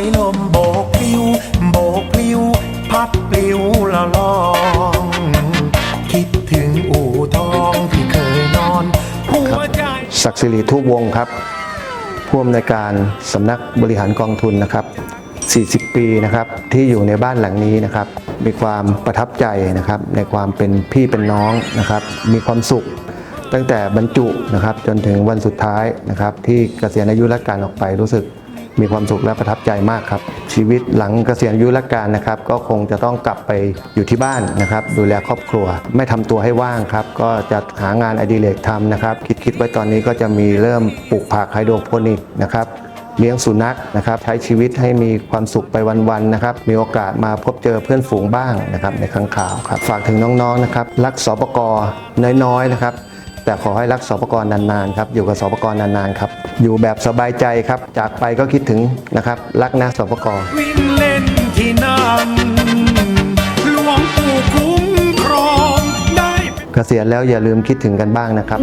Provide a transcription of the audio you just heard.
ยลมโบกพลิ้ว โบกพลิ้ว พัดปลิวละลอง คิดถึงอู่ทองที่เคยนอนหัวใจ ศักดิ์สิริทุวงศ์ครับผู้อำนวยการสำนักบริหารกองทุนนะครับ 40 ปีนะครับที่อยู่ในบ้านหลังนี้นะครับ มีความประทับใจนะครับ ในความเป็นพี่เป็นน้องนะครับ มีความสุขตั้งแต่บรรจุนะครับจนถึงวันสุดท้ายนะครับ ที่เกษียณอายุราชการออกไปรู้สึก มีความสุขและประทับใจมากครับ ชีวิตหลังเกษียณอายุราชการนะครับ ก็คงจะต้องกลับไปอยู่ที่บ้านนะครับ ดูแลครอบครัว ไม่ทำตัวให้ว่างครับ ก็จะหางานอดิเรกทำนะครับ คิดคิดไว้ตอนนี้ก็จะมีเริ่มปลูกผักไฮโดรโปนิกนะครับเลี้ยงสุนัขนะครับใช้ชีวิตให้มีความสุขไปวันๆนะครับ มีโอกาสมาพบเจอเพื่อนฝูงบ้างนะครับในครั้งข่าวครับฝากถึงน้องๆนะครับรักสปกน้อยๆนะครับ แต่ขอให้รักสปกรนานๆครับอยู่กับสปกรนานๆครับอยู่แบบสบายใจครับ จากไปก็คิดถึงนะครับ รักนะสปกรวิ่งเล่นที่นั่นหลวงปู่คุ้มครองได้เกษียณแล้วอย่าลืมคิดถึงกันบ้างนะครับ